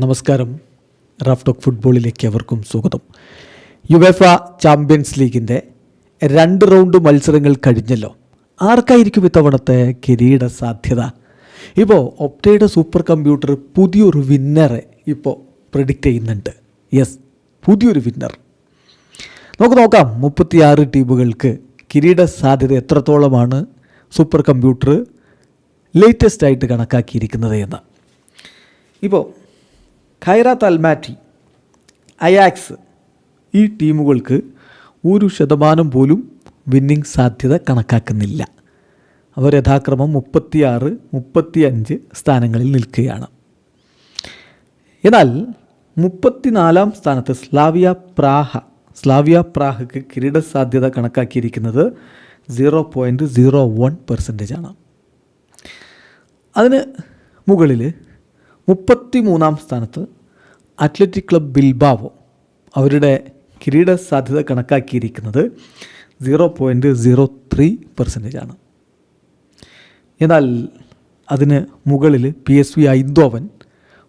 നമസ്കാരം. Raf talk ഫുട്ബോളിലേക്ക് അവർക്കും സ്വാഗതം. യുവേഫ ചാമ്പ്യൻസ് ലീഗിന്റെ രണ്ട് റൗണ്ട് മത്സരങ്ങൾ കഴിഞ്ഞല്ലോ. ആർക്കായിരിക്കും ഇത്തവണത്തെ കിരീട സാധ്യത? ഇപ്പോൾ ഒപ്റ്റയുടെ സൂപ്പർ കമ്പ്യൂട്ടർ പുതിയൊരു വിന്നറെ ഇപ്പോൾ പ്രിഡിക്റ്റ് ചെയ്യുന്നുണ്ട്. യെസ് പുതിയൊരു വിന്നർ. നമുക്ക് നോക്കാം മുപ്പത്തിയാറ് ടീമുകൾക്ക് കിരീട സാധ്യത എത്രത്തോളമാണ് സൂപ്പർ കമ്പ്യൂട്ടർ ലേറ്റസ്റ്റ് ആയിട്ട് കണക്കാക്കിയിരിക്കുന്നത് എന്ന്. ഇപ്പോൾ ഖൈറാത്ത് അൽമാറ്റി അയാക്സ് ഈ ടീമുകൾക്ക് ഒരു ശതമാനം പോലും വിന്നിംഗ് സാധ്യത കണക്കാക്കുന്നില്ല. അവർ യഥാക്രമം മുപ്പത്തിയാറ് മുപ്പത്തിയഞ്ച് സ്ഥാനങ്ങളിൽ നിൽക്കുകയാണ്. എന്നാൽ മുപ്പത്തിനാലാം സ്ഥാനത്ത് സ്ലാവിയ പ്രാഹ സ്ലാവിയ പ്രാഹയ്ക്ക് കിരീട സാധ്യത കണക്കാക്കിയിരിക്കുന്നത് zero point zero one percentage ആണ്. അതിന് മുകളിൽ മുപ്പത്തി മൂന്നാം സ്ഥാനത്ത് അത്ലറ്റിക് ക്ലബ് ബിൽബാവോ അവരുടെ കിരീട സാധ്യത കണക്കാക്കിയിരിക്കുന്നത് zero point zero three percentage ആണ് എന്നാൽ അതിന് മുകളിൽ പി എസ് വി ഐന്തോവൻ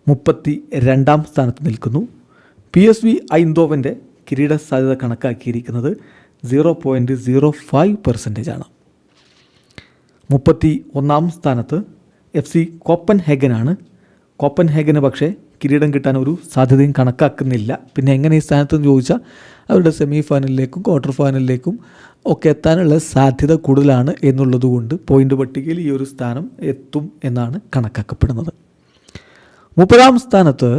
മുപ്പത്തി രണ്ടാം സ്ഥാനത്ത് നിൽക്കുന്നു. പി എസ് വി ഐന്തോവന്റെ കിരീട സാധ്യത കണക്കാക്കിയിരിക്കുന്നത് zero point zero five percentage ആണ് മുപ്പത്തി ഒന്നാം സ്ഥാനത്ത് എഫ് സി കോപ്പൻ ഹെഗനാണ് കോപ്പൻ ഹേഗന് പക്ഷേ കിരീടം കിട്ടാൻ ഒരു സാധ്യതയും കണക്കാക്കുന്നില്ല. പിന്നെ എങ്ങനെ ഈ സ്ഥാനത്തെന്ന് ചോദിച്ചാൽ അവരുടെ സെമി ഫൈനലിലേക്കും ക്വാർട്ടർ ഫൈനലിലേക്കും ഒക്കെ എത്താനുള്ള സാധ്യത കൂടുതലാണ് എന്നുള്ളതുകൊണ്ട് പോയിന്റ് പട്ടികയിൽ ഈ ഒരു സ്ഥാനം എത്തും എന്നാണ് കണക്കാക്കപ്പെടുന്നത്. മുപ്പതാം സ്ഥാനത്ത്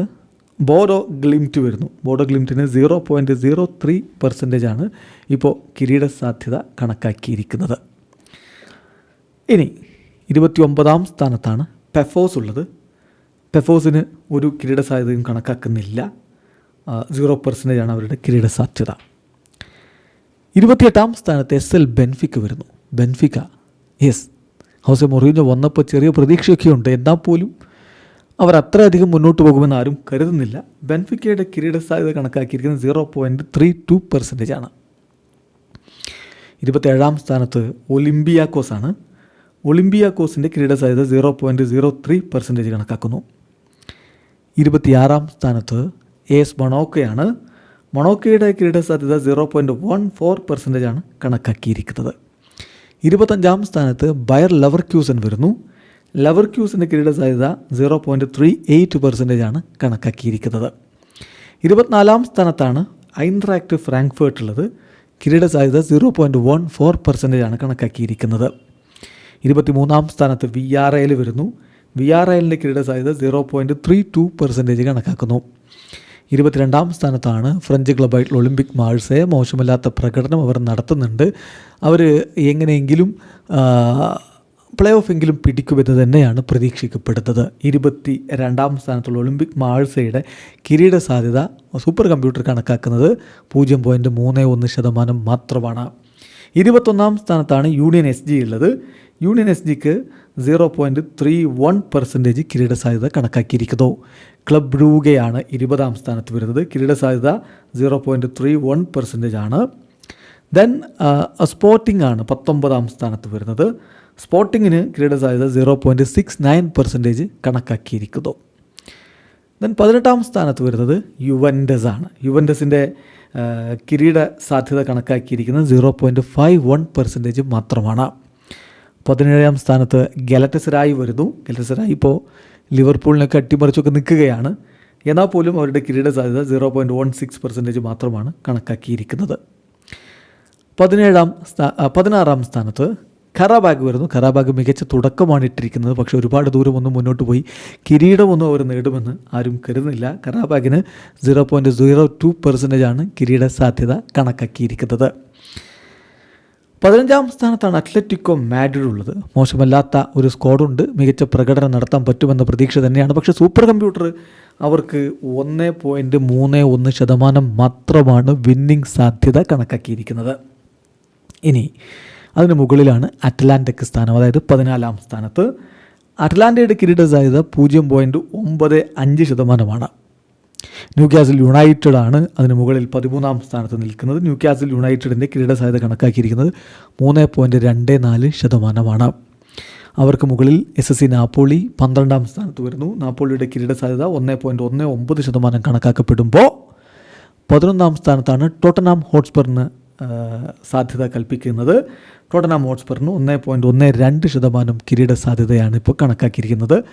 ബോഡോ ഗ്ലിംറ്റ് വരുന്നു. Bodo ഗ്ലിംറ്റിന് zero point zero three percentage ആണ് ഇപ്പോൾ കിരീട സാധ്യത കണക്കാക്കിയിരിക്കുന്നത്. ഇനി ഇരുപത്തി ഒമ്പതാം സ്ഥാനത്താണ് പെഫോസ് ഉള്ളത്. പെഫോസിന് ഒരു കിരീട സാധ്യതയും കണക്കാക്കുന്നില്ല സീറോ പെർസെന്റേജ് ആണ് അവരുടെ കിരീട സാധ്യത ഇരുപത്തിയെട്ടാം സ്ഥാനത്ത് എസ് എൽ ബെൻഫിക്ക് വരുന്നു. ബെൻഫിക്ക യെസ് ഹൗസെ മൊറീനോ വന്നപ്പോൾ ചെറിയ പ്രതീക്ഷയൊക്കെ ഉണ്ട് എന്നാൽ പോലും അവർ അത്രയധികം മുന്നോട്ട് പോകുമെന്ന് ആരും കരുതുന്നില്ല. ബെൻഫിക്കയുടെ കിരീട സാധ്യത കണക്കാക്കിയിരിക്കുന്നത് zero point three two percentage ആണ് ഇരുപത്തേഴാം സ്ഥാനത്ത് ഒളിമ്പിയാക്കോസാണ്. ഒളിമ്പിയാക്കോസിന്റെ കിരീട സാധ്യത zero point zero three percentage കണക്കാക്കുന്നു. ഇരുപത്തിയാറാം സ്ഥാനത്ത് എസ് മൊണോക്കയാണ്. മൊണോക്കയുടെ കിരീട സാധ്യത zero point one four percentage ആണ് കണക്കാക്കിയിരിക്കുന്നത്. ഇരുപത്തഞ്ചാം സ്ഥാനത്ത് ബയർ ലവർ ക്യൂസൻ വരുന്നു. ലവർ ക്യൂസിന്റെ കിരീട സാധ്യത zero point three eight percentage ആണ് കണക്കാക്കിയിരിക്കുന്നത്. ഇരുപത്തിനാലാം സ്ഥാനത്താണ് ഐൻട്രാക്ട് ഫ്രാങ്ക്ഫേർട്ട് ഉള്ളത്. കിരീട സാധ്യത zero point one four percentage ആണ് കണക്കാക്കിയിരിക്കുന്നത്. ഇരുപത്തിമൂന്നാം സ്ഥാനത്ത് വി ആർ എയിൽ വരുന്നു. വി ആർ എല്ലിന്റെ കിരീട സാധ്യത zero point three two percentage കണക്കാക്കുന്നു. ഇരുപത്തിരണ്ടാം സ്ഥാനത്താണ് ഫ്രഞ്ച് ക്ലബ്ബായിട്ടുള്ള ഒളിമ്പിക് മാഴ്സെ മോശമല്ലാത്ത പ്രകടനം അവർ നടത്തുന്നുണ്ട്. അവർ എങ്ങനെയെങ്കിലും പ്ലേ ഓഫ് എങ്കിലും പിടിക്കുമെന്ന് തന്നെയാണ് പ്രതീക്ഷിക്കപ്പെടുന്നത്. ഇരുപത്തി രണ്ടാം സ്ഥാനത്തുള്ള ഒളിമ്പിക് മാഴ്സയുടെ കിരീട സാധ്യത സൂപ്പർ കമ്പ്യൂട്ടർ കണക്കാക്കുന്നത് പൂജ്യം പോയിന്റ് മൂന്ന് ഒന്ന് ശതമാനം മാത്രമാണ്. ഇരുപത്തൊന്നാം സ്ഥാനത്താണ് യൂണിയൻ എസ് ജി ഉള്ളത്. യൂണിയൻ എസ് ജിക്ക് zero point three one percentage കിരീട സാധ്യത കണക്കാക്കിയിരിക്കുന്നു. ക്ലബ് ബ്രൂഗയാണ് ഇരുപതാം സ്ഥാനത്ത് വരുന്നത്. കിരീട സാധ്യത zero point three one percentage ആണ് ദെൻ സ്പോർട്ടിംഗ് ആണ് പത്തൊമ്പതാം സ്ഥാനത്ത് വരുന്നത്. സ്പോർട്ടിങ്ങിന് കിരീട സാധ്യത zero point six nine percentage കണക്കാക്കിയിരിക്കുന്നു. Then പതിനെട്ടാം സ്ഥാനത്ത് വരുന്നത് യുവൻഡസ് ആണ്. യുവൻഡസിന്റെ കിരീട സാധ്യത കണക്കാക്കിയിരിക്കുന്നത് zero point five one percentage മാത്രമാണ്. പതിനേഴാം സ്ഥാനത്ത് ഗലറ്റസറായി വരുന്നു. ഗലറ്റസറായി ഇപ്പോൾ ലിവർപൂളിനൊക്കെ അട്ടിമറിച്ചൊക്കെ നിൽക്കുകയാണ്. എന്നാൽ പോലും അവരുടെ കിരീട സാധ്യത zero point one six percentage മാത്രമാണ് കണക്കാക്കിയിരിക്കുന്നത്. പതിനേഴാം സ്ഥാ പതിനാറാം സ്ഥാനത്ത് ഖറാബാഗ് വരുന്നു. ഖറാബാഗ് മികച്ച തുടക്കമാണ് ഇട്ടിരിക്കുന്നത്. പക്ഷേ ഒരുപാട് ദൂരം ഒന്നും മുന്നോട്ട് പോയി കിരീടമൊന്നും അവർ നേടുമെന്ന് ആരും കരുതുന്നില്ല. ഖറാബാഗിന് സീറോ പോയിന്റ് സീറോ ടു പെർസെന്റേജാണ് കിരീട സാധ്യത കണക്കാക്കിയിരിക്കുന്നത്. പതിനഞ്ചാം സ്ഥാനത്താണ് അത്ലറ്റിക്കോ മാഡ്രിഡ് ഉള്ളത്. മോശമല്ലാത്ത ഒരു സ്ക്വാഡുണ്ട്. മികച്ച പ്രകടനം നടത്താൻ പറ്റുമെന്ന പ്രതീക്ഷ തന്നെയാണ്. പക്ഷേ സൂപ്പർ കമ്പ്യൂട്ടർ അവർക്ക് ഒന്ന് പോയിന്റ് മൂന്ന് ഒന്ന് ശതമാനം മാത്രമാണ് വിന്നിംഗ് സാധ്യത കണക്കാക്കിയിരിക്കുന്നത്. ഇനി അതിന് മുകളിലാണ് അറ്റ്ലാന്റിക് സ്ഥാനം. അതായത് പതിനാലാം സ്ഥാനത്ത്. അറ്റ്ലാന്റയുടെ കിരീട സാധ്യത പൂജ്യം പോയിന്റ് ഒമ്പത് അഞ്ച് ശതമാനമാണ്. ന്യൂ കാസിൽ യുണൈറ്റഡ് ആണ്. അതിന് മുകളിൽ പതിമൂന്നാം സ്ഥാനത്ത് നിൽക്കുന്നത്. ന്യൂ കാസിൽ യുണൈറ്റഡിന്റെ കിരീട സാധ്യത കണക്കാക്കിയിരിക്കുന്നത് മൂന്ന് പോയിന്റ് രണ്ട് നാല് ശതമാനമാണ്. അവർക്ക് മുകളിൽ എസ് എസ് സി നാപ്പോളി പന്ത്രണ്ടാം സ്ഥാനത്ത് വരുന്നു. നാപ്പോളിയുടെ കിരീട സാധ്യത ഒന്ന് പോയിന്റ് ഒന്ന് ഒമ്പത് ശതമാനം കണക്കാക്കപ്പെടുമ്പോൾ പതിനൊന്നാം സ്ഥാനത്താണ് ടോട്ടനാം ഹോട്ട്സ്പറിന് സാധ്യത കൽപ്പിക്കുന്നത് ടോട്ടനാം ഹോട്ട്സ്പറിന് ഒന്ന് പോയിന്റ് ഒന്ന് രണ്ട് ശതമാനം കിരീട സാധ്യതയാണ് ഇപ്പോൾ കണക്കാക്കിയിരിക്കുന്നത്.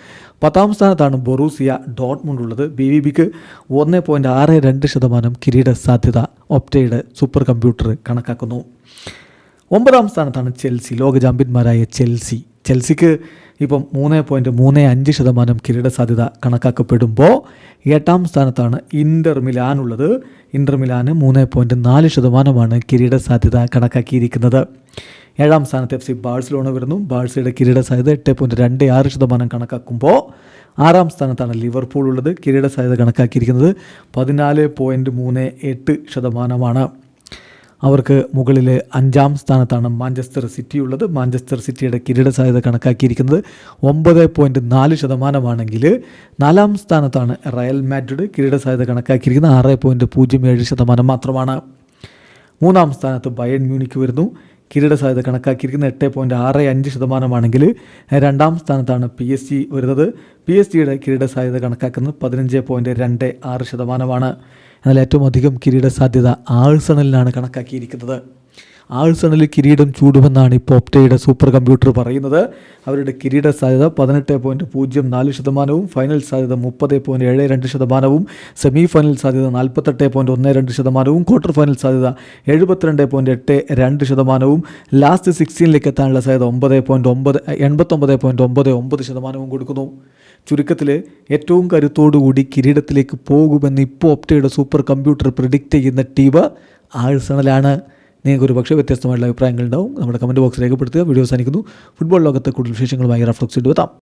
പത്താം സ്ഥാനത്താണ് ബൊറൂസിയ ഡോട്ട്മുണ്ട് ഉള്ളത്. ബി വി ബിക്ക് ഒന്ന് പോയിന്റ് ആറ് രണ്ട് ശതമാനം കിരീട സാധ്യത ഒപ്റ്റയുടെ സൂപ്പർ കമ്പ്യൂട്ടർ കണക്കാക്കുന്നു. ഒമ്പതാം സ്ഥാനത്താണ് ചെൽസി. ലോക ചാമ്പ്യന്മാരായ ചെൽസി. ചെൽസിക്ക് ഇപ്പം മൂന്ന് പോയിന്റ് മൂന്ന് അഞ്ച് ശതമാനം കിരീട സാധ്യത കണക്കാക്കപ്പെടുമ്പോൾ എട്ടാം സ്ഥാനത്താണ് ഇന്റർ മിലാൻ ഉള്ളത്. ഇന്റർ മിലാന് മൂന്ന് പോയിന്റ് നാല് ശതമാനമാണ് കിരീട സാധ്യത കണക്കാക്കിയിരിക്കുന്നത്. ഏഴാം സ്ഥാനത്ത് എഫ് സി ബാഴ്സലോണ വരുന്നു. ബാഴ്സയുടെ കിരീട സാധ്യത എട്ട് പോയിന്റ് രണ്ട് ആറ് ശതമാനം കണക്കാക്കുമ്പോൾ ആറാം സ്ഥാനത്താണ് ലിവർപൂൾ ഉള്ളത്. കിരീട സാധ്യത കണക്കാക്കിയിരിക്കുന്നത് പതിനാല് പോയിന്റ് മൂന്ന് എട്ട് ശതമാനമാണ്. അവർക്ക് മുകളിലെ അഞ്ചാം സ്ഥാനത്താണ് മാഞ്ചസ്റ്റർ സിറ്റി ഉള്ളത് മാഞ്ചസ്റ്റർ സിറ്റിയുടെ കിരീട സാധ്യത കണക്കാക്കിയിരിക്കുന്നത് ഒമ്പത് പോയിന്റ് നാല് ശതമാനമാണെങ്കിൽ നാലാം സ്ഥാനത്താണ് റയൽ മാഡ്രിഡ് കിരീട സാധ്യത കണക്കാക്കിയിരിക്കുന്നത് ആറ് പോയിന്റ് പൂജ്യം ഏഴ് ശതമാനം മാത്രമാണ്. മൂന്നാം സ്ഥാനത്ത് ബയൺ മ്യൂണിക്ക് വരുന്നു. കിരീട സാധ്യത കണക്കാക്കിയിരിക്കുന്നത് എട്ട് പോയിന്റ് ആറ് അഞ്ച് ശതമാനമാണെങ്കിൽ രണ്ടാം സ്ഥാനത്താണ് പി എസ് ജി വരുന്നത്. പി എസ് ജിയുടെ കിരീട സാധ്യത കണക്കാക്കുന്നത് പതിനഞ്ച് പോയിന്റ് രണ്ട് ആറ് ശതമാനമാണ്. എന്നാൽ ഏറ്റവും അധികം കിരീട സാധ്യത ആഴ്സണലിനാണ് കണക്കാക്കിയിരിക്കുന്നത്. ആഴ്സണൽ കിരീടം ചൂടുമെന്നാണ് ഇപ്പോൾ ഒപ്റ്റയുടെ സൂപ്പർ കമ്പ്യൂട്ടർ പറയുന്നത്. അവരുടെ കിരീട സാധ്യത പതിനെട്ട് പോയിന്റ് പൂജ്യം നാല് ശതമാനവും ഫൈനൽ സാധ്യത മുപ്പത് പോയിന്റ് ഏഴ് രണ്ട് ശതമാനവും സെമി ഫൈനൽ സാധ്യത നാൽപ്പത്തെട്ട് പോയിന്റ് ഒന്ന് രണ്ട് ശതമാനവും ക്വാർട്ടർ ഫൈനൽ സാധ്യത എഴുപത്തിരണ്ട് പോയിന്റ് എട്ട് രണ്ട് ശതമാനവും ലാസ്റ്റ് സിക്സ്റ്റീനിലേക്ക് എത്താനുള്ള സാധ്യത ഒമ്പത് പോയിന്റ് ഒമ്പത് എൺപത്തൊമ്പത് പോയിന്റ് ഒമ്പത് ഒമ്പത് ശതമാനവും കൊടുക്കുന്നു. ചുരുക്കത്തിൽ ഏറ്റവും കരുത്തോടുകൂടി കിരീടത്തിലേക്ക് പോകുമെന്ന് ഇപ്പോൾ ഒപ്റ്റയുടെ സൂപ്പർ കമ്പ്യൂട്ടർ പ്രിഡിക്റ്റ് ചെയ്യുന്ന ടീം ആഴ്സണലാണ്. നിങ്ങൾക്ക് ഒരു പക്ഷേ വ്യത്യസ്തമായിട്ടുള്ള അഭിപ്രായങ്ങൾ ഉണ്ടാവും. നമ്മുടെ കമന്റ് ബോക്സ് രേഖപ്പെടുത്തുക. വീഡിയോ സാധിക്കുന്നു ഫുട്ബോൾ ലോകത്തെ കൂടുതൽ വിശേഷങ്ങളുമായി റഫ്ലക്സ് ഇടുവെത്താം